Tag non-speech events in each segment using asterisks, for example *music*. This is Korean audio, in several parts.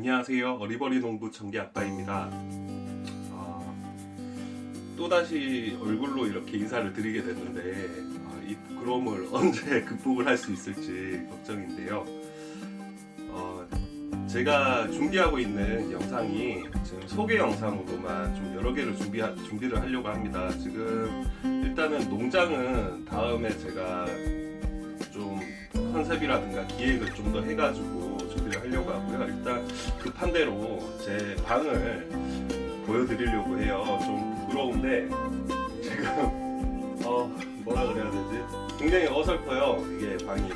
안녕하세요. 어리버리 농부 청기 아빠입니다. 아, 또다시 얼굴로 이렇게 인사를 드리게 됐는데 아, 이 부끄러움을 *laughs* 언제 극복을 할 수 있을지 걱정인데요. 어, 제가 준비하고 있는 영상이 지금 소개 영상으로만 좀 여러 개를 준비 준비를 하려고 합니다. 지금 일단은 농장은 다음에 제가 좀 컨셉이라든가 기획을 좀 더 해가지고 하려고 하고요. 일단 급한 대로 제 방을 보여드리려고 해요. 좀 부끄러운데 지금 어 뭐라 그래야 되지? 굉장히 어설퍼요. 이게 방이.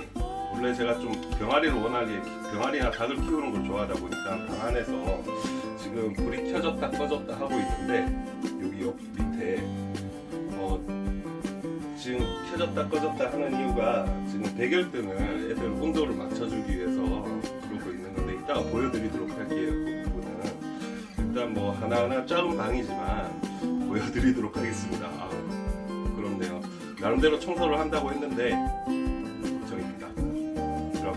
원래 제가 좀 병아리를 워낙에 병아리나 닭을 키우는 걸 좋아하다 보니까 방 안에서 지금 불이 켜졌다 꺼졌다 하고 있는데 여기 옆 밑에 어 지금 켜졌다 꺼졌다 하는 이유가 지금 백열등을 애들 온도를 맞춰주기 위해서 이따가 보여드리도록 할게요. 그 부분은 일단 뭐 하나하나 작은 방이지만 보여드리도록 하겠습니다. 아, 그렇네요. 나름대로 청소를 한다고 했는데 걱정입니다. 그럼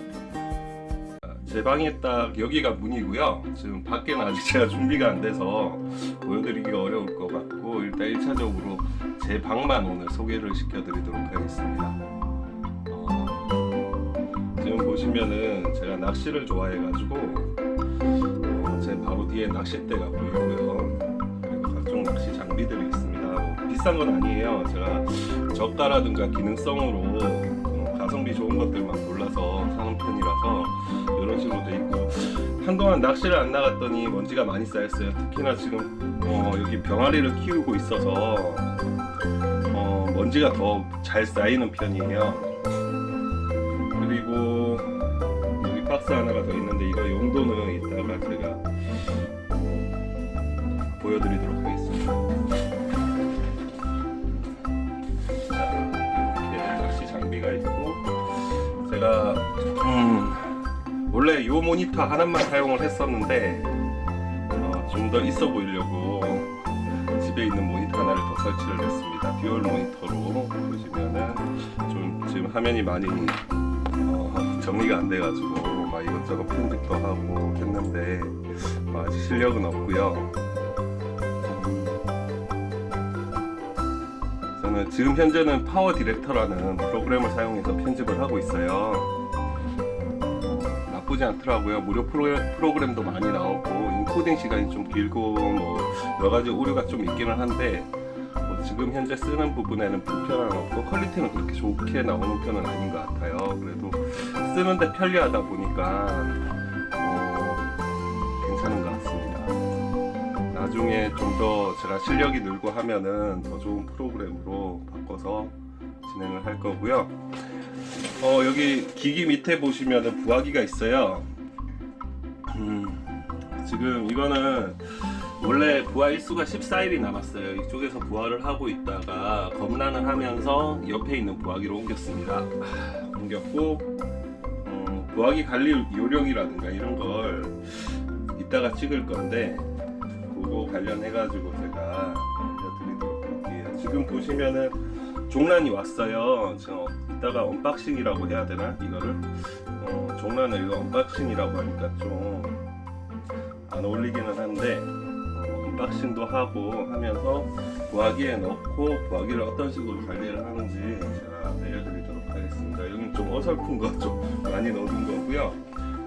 아, 제 방에 딱 여기가 문이고요. 지금 밖에는 아직 제가 준비가 안 돼서 보여드리기가 어려울 것 같고 일단 1차적으로 제 방만 오늘 소개를 시켜드리도록 하겠습니다. 보시면은 제가 낚시를 좋아해가지고 어, 제 바로 뒤에 낚싯대가 보이고요. 그리고 각종 낚시 장비들이 있습니다. 뭐 비싼 건 아니에요. 제가 저가라든가 기능성으로 어, 가성비 좋은 것들만 골라서 사는 편이라서 이런 식으로 돼 있고 한동안 낚시를 안 나갔더니 먼지가 많이 쌓였어요. 특히나 지금 어, 여기 병아리를 키우고 있어서 어, 먼지가 더 잘 쌓이는 편이에요. 박스 하나가 더 있는데 이거 용도는 이따가 제가 보여드리도록 하겠습니다. 자, 이렇게 낚시 장비가 있고 제가 음, 원래 이 모니터 하나만 사용을 했었는데 어, 좀더 있어 보이려고 집에 있는 모니터 하나를 더 설치를 했습니다. 듀얼 모니터로 보시면은 좀 지금 화면이 많이 어, 정리가 안 돼가지고 막 이것저것 편집도 하고 했는데 뭐 아직 실력은 없고요. 저는 지금 현재는 파워 디렉터라는 프로그램을 사용해서 편집을 하고 있어요. 어, 나쁘지 않더라고요. 무료 프로, 프로그램도 많이 나오고 인코딩 시간이 좀 길고 뭐 여러 가지 오류가 좀 있기는 한데 뭐 지금 현재 쓰는 부분에는 불편함 없고 퀄리티는 그렇게 좋게 나오는 편은 아닌 것 같아요. 그래도 쓰는데 편리하다 보니까 어, 괜찮은 것 같습니다. 나중에 좀 더 제가 실력이 늘고 하면은 더 좋은 프로그램으로 바꿔서 진행을 할 거고요. 어, 여기 기기 밑에 보시면은 부화기가 있어요. 음, 지금 이거는 원래 부화 일수가 14일이 남았어요. 이쪽에서 부화를 하고 있다가 검란을 하면서 옆에 있는 부화기로 옮겼습니다. 하, 옮겼고 어, 부화기 관리 요령이라든가 이런 걸 이따가 찍을 건데 그거 관련해가지고 제가 알려드리도록 할게요. 지금 보시면은 종란이 왔어요. 저 이따가 언박싱이라고 해야 되나 이거를 어, 종란을 이거 언박싱이라고 하니까 좀 안 어울리기는 한데 어, 언박싱도 하고 하면서 부화기에 넣고 부화기를 어떤 식으로 관리를 하는지 제가 알려드리도록 하겠습니다. 여기는 좀 어설픈 거 좀 많이 넣은 거고요.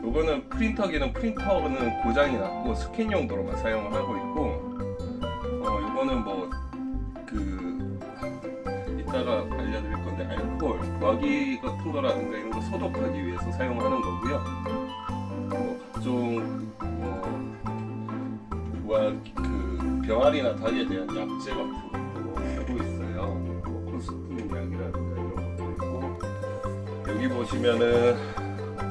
요거는 프린터기는 프린터는 고장이 났고 스캔 용도로만 사용을 하고 있고 어 요거는 뭐 그 이따가 알려드릴 건데 알코올 부화기 같은 거라든가 이런 거 소독하기 위해서 사용하는 거고요 뭐 각종 뭐 부화 그 병아리나 닭에 대한 약제 같은 것도 하고 있어요 뭐 코스프린 약이라든가 이런 것도 있고 여기 보시면은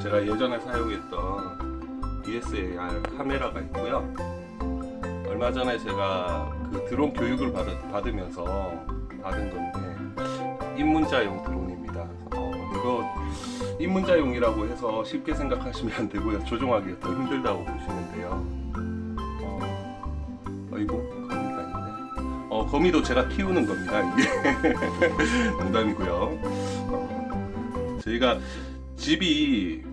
제가 예전에 사용했던 DSLR 카메라가 있고요. 얼마 전에 제가 그 드론 교육을 받, 받으면서 받은 건데 입문자용 드론입니다. 어, 이거 입문자용이라고 해서 쉽게 생각하시면 안 되고요. 조종하기가 더 힘들다고 보시면 돼요. 어, 어이구 거미가 있네. 어, 거미도 제가 키우는 겁니다. 이게 *laughs* 농담이고요. 어, 저희가 집이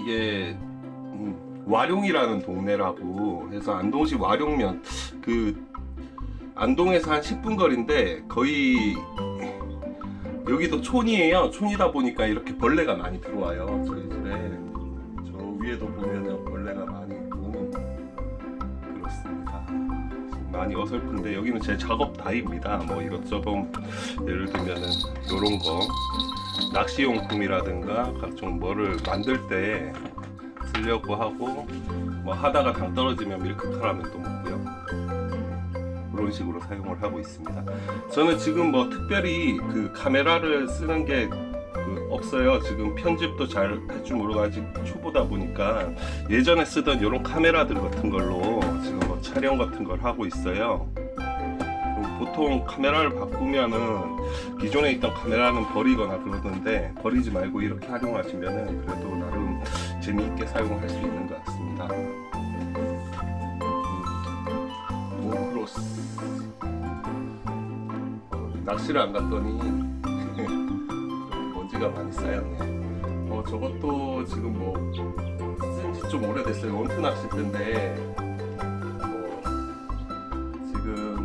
이게 음, 와룡이라는 동네라고 해서 안동시 와룡면 그 안동에서 한 10분 거리인데 거의 여기도 촌이에요. 촌이다 보니까 이렇게 벌레가 많이 들어와요. 저희 집에 저 위에도 보면은 벌레가 많이 많이 어설픈데 여기는 제 작업 다입니다. 뭐 이것저것 예를 들면은 이런 거 낚시용품이라든가 각종 뭐를 만들 때 쓰려고 하고 뭐 하다가 당 떨어지면 밀크 카라멜도 먹고요. 그런 식으로 사용을 하고 있습니다. 저는 지금 뭐 특별히 그 카메라를 쓰는 게 그 없어요. 지금 편집도 잘 할 줄 모르고 아직 초보다 보니까 예전에 쓰던 이런 카메라들 같은 걸로 촬영 같은 걸 하고 있어요. 보통 카메라를 바꾸면은 기존에 있던 카메라는 버리거나 그러던데 버리지 말고 이렇게 활용하시면은 그래도 나름 재미있게 사용할 수 있는 것 같습니다. 음, 모크로스 어, 낚시를 안 갔더니 *laughs* 먼지가 많이 쌓였네. 어 저것도 지금 뭐 쓴지 좀 오래됐어요. 원투 낚시 때인데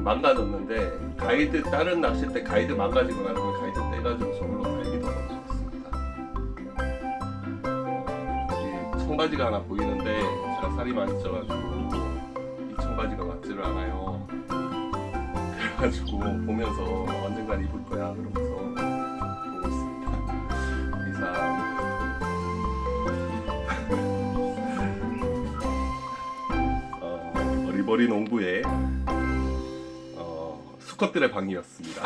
망가졌는데 가이드 다른 때 가이드 망가지고 나면 가이드 떼가지고 저걸로 달기도 하고 있습니다. 여기 청바지가 하나 보이는데 제가 살이 많이 쪄가지고 이 청바지가 맞지를 않아요. 그래가지고 보면서 언젠간 입을 거야 그러면서 보고 있습니다. 이상 *laughs* 어, 어리버리 어, 수컷들의 방이었습니다.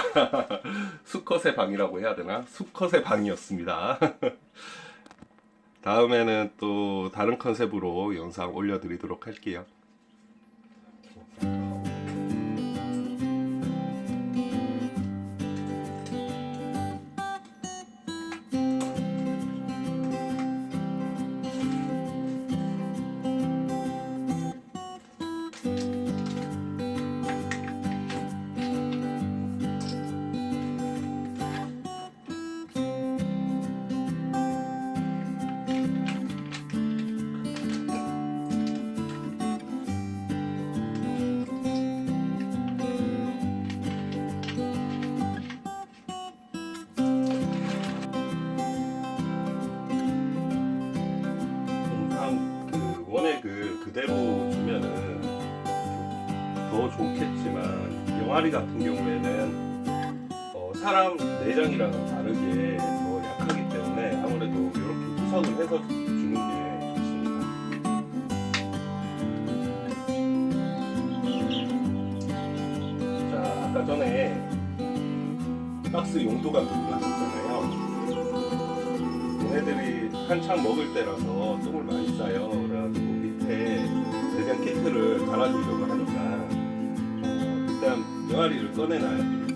*laughs* 수컷의 방이라고 해야 되나? 수컷의 방이었습니다. *laughs* 다음에는 또 다른 컨셉으로 영상 올려드리도록 할게요. 영아리 같은 경우에는 어, 사람 내장이랑은 다르게 더 약하기 때문에 아무래도 이렇게 구성을 해서 주는 게 좋습니다. 자, 아까 전에 박스 용도가 궁금하셨잖아요. 얘네들이 한참 먹을 때라서 똥을 많이 싸요. 그래가지고 밑에 대장 키트를 달아주려고 하니까 병아리를 꺼내놔야 되겠죠.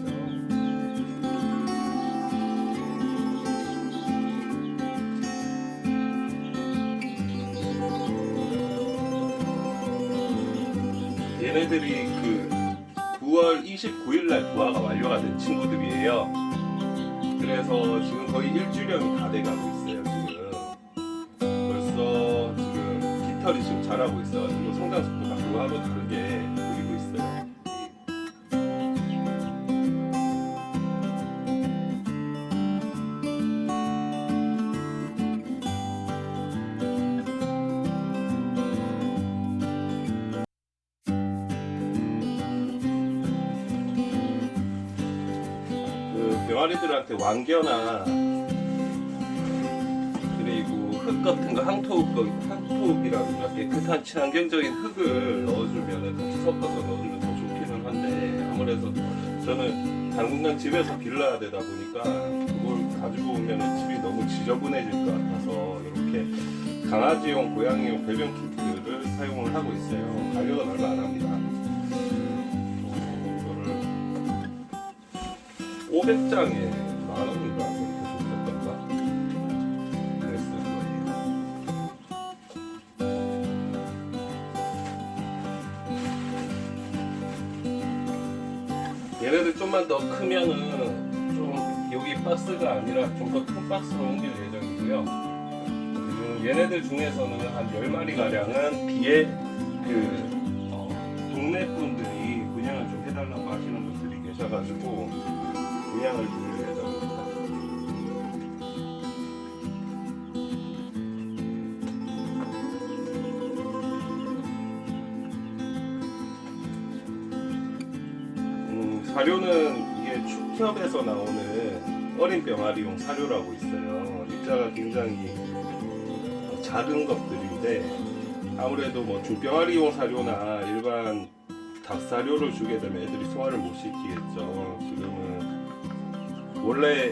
얘네들이 그 9월 29일 날 부화가 완료가 된 친구들이에요. 그래서 지금 거의 일주년이 다 돼가고 있어요 지금 벌써 지금 깃털이 지금 자라고 있어가지고 성장 속도가 그거하고 다르게 그 병아리들한테 왕겨나 그리고 흙 같은 거 항토 항토이라든가 깨끗한 친환경적인 흙을 넣어주면 같이 섞어서 넣어주면 더 좋기는 한데 아무래도 저는 당분간 집에서 길러야 되다 보니까 그걸 가지고 오면 집이 너무 지저분해질 것 같아서 이렇게 강아지용 고양이용 배변 키트를 사용을 하고 있어요. 가격은 얼마 안 합니다 500장에 만 원인가 그렇게 줬었던가 그랬을 거예요. 얘네들 좀만 더 크면은 좀 여기 박스가 아니라 좀 더 큰 박스로 옮길 예정이고요. 지금 얘네들 중에서는 한 10마리 가량은 뒤에 그 어, 동네 분들이 분양을 좀 해달라고 하시는 분들이 계셔가지고 사료는 이게 축협에서 나오는 어린 병아리용 사료라고 있어요. 입자가 굉장히 어, 작은 것들인데 아무래도 뭐 중병아리용 사료나 일반 닭 사료를 주게 되면 애들이 소화를 못 시키겠죠. 지금은 원래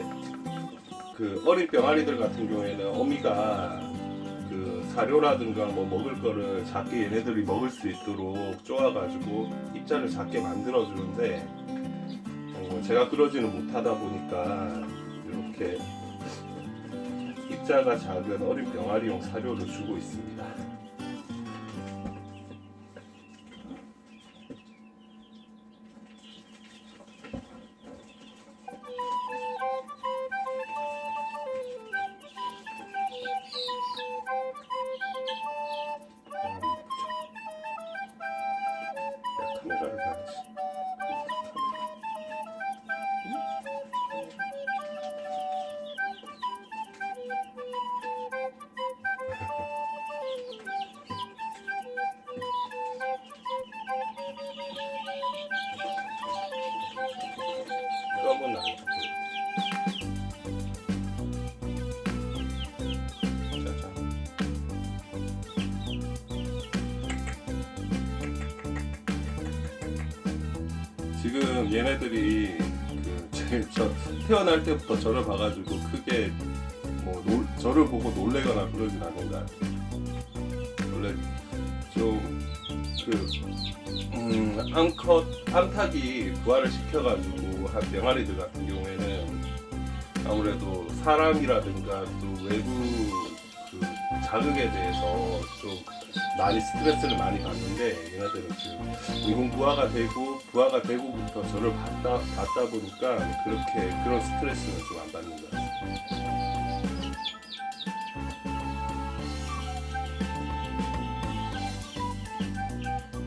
그 어린 병아리들 같은 경우에는 어미가 그 사료라든가 뭐 먹을 거를 작게 얘네들이 먹을 수 있도록 쪼아가지고 입자를 작게 만들어 주는데 어, 제가 그러지는 못하다 보니까 이렇게 입자가 작은 어린 병아리용 사료를 주고 있습니다. 지금 얘네들이 그 제, 저 태어날 때부터 저를 봐가지고 크게 뭐 놀- 저를 보고 놀래거나 그러진 않는 것 같아요. 원래 좀그 음, 암컷 암탉이 부화를 시켜가지고 한 병아리들 같은 경우에는 아무래도 사람이라든가 또 외부 그 자극에 대해서 좀 많이 스트레스를 많이 받는데 얘네들은 지금 이군 부화가 되고 부화가 되고부터 저를 봤다 봤다 보니까 그렇게 그런 스트레스는 좀 안 받는 것 같아요.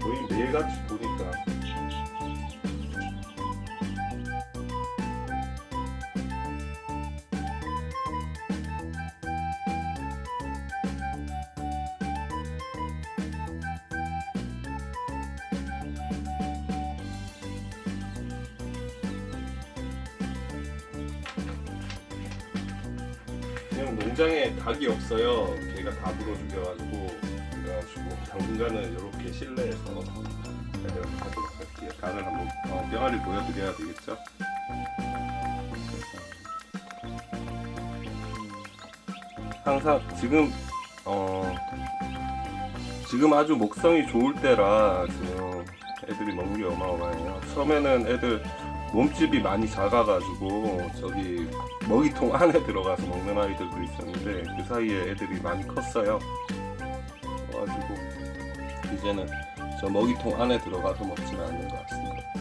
거의 매일같이 보니까 농장에 닭이 없어요. 다 물어 죽여가지고 그래가지고 당분간은 이렇게 실내에서 애들 하도록 할게요. 닭을 한번 어, 병아리 보여드려야 되겠죠? 항상 지금 어 지금 아주 목성이 좋을 때라 지금 애들이 먹는 게 어마어마해요. 처음에는 애들 몸집이 많이 작아가지고 저기 먹이통 안에 들어가서 먹는 아이들도 있었는데 그 사이에 애들이 많이 컸어요. 그래가지고 이제는 저 먹이통 안에 들어가서 먹지는 않는 것 같습니다.